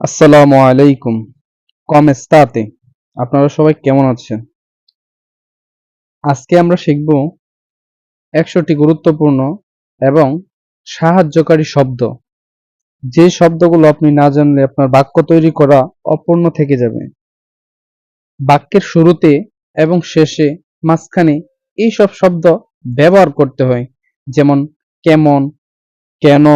আসসালামু আলাইকুম। কম স্তাতে আপনারা সবাই কেমন আছেন? আজকে আমরা শিখব একশোটি গুরুত্বপূর্ণ এবং সাহায্যকারী শব্দ। যে শব্দগুলো আপনি না জানলে আপনার বাক্য তৈরি করা অপূর্ণ থেকে যাবে। বাক্যের শুরুতে এবং শেষে মাঝখানে এই সব শব্দ ব্যবহার করতে হয়, যেমন কেমন, কেন,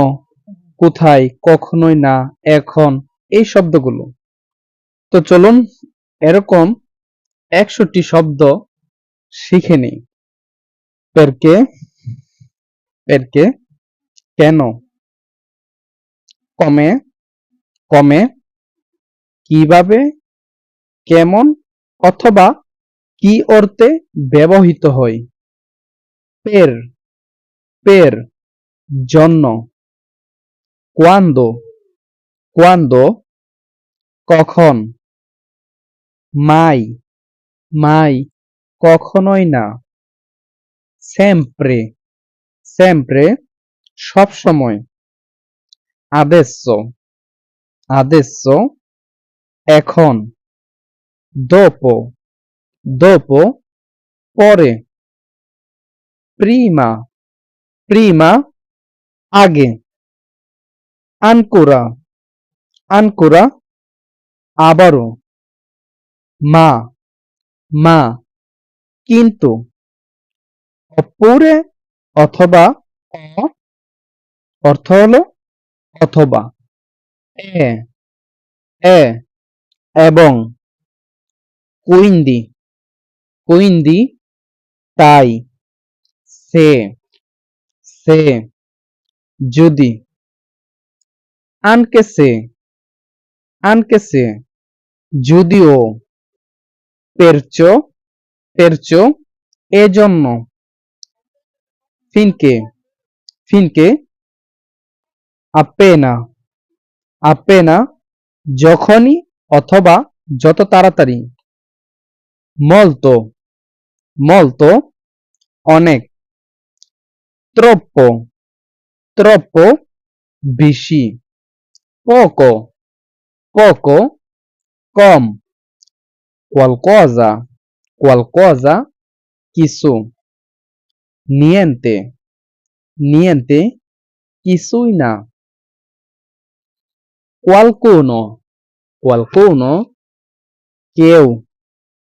কোথায়, কখনোই না, এখন এই শব্দগুলো। তো চলুন এরকম একশোটি শব্দ শিখে নিই। পেরকে পেরকে কেন? কমে? কমে? কীভাবে? কেমন? অথবা কি অর্থে ব্যবহৃত হয়? পের। পের জন্য। কোয়ান্দো cuando কখন? মাই মাই, কখনোই না। স্যাম্প্রে স্যাম্প্রে সবসময়। আদেশ আদেশ এখন। দোপ দোপ পরে। প্রিমা প্রিমা আগে। আনকুরা আনকুরা আবারও, মা মা, কিন্তু, অপরে অথবা অর্থ হলো অথবা, এ এ, এবং, কুইন্দি কুইন্দি, তাই, সে সে, যদি, আনকে se anche যদিও perciò perciò এজন্য finché finché appena appena যখনই অথবা যত তাড়াতাড়ি molto molto অনেক troppo troppo বেশি poco poco, com, cualcosa, cualcosa, quiso, niente, niente, quisuina, qualcuno, qualcuno, que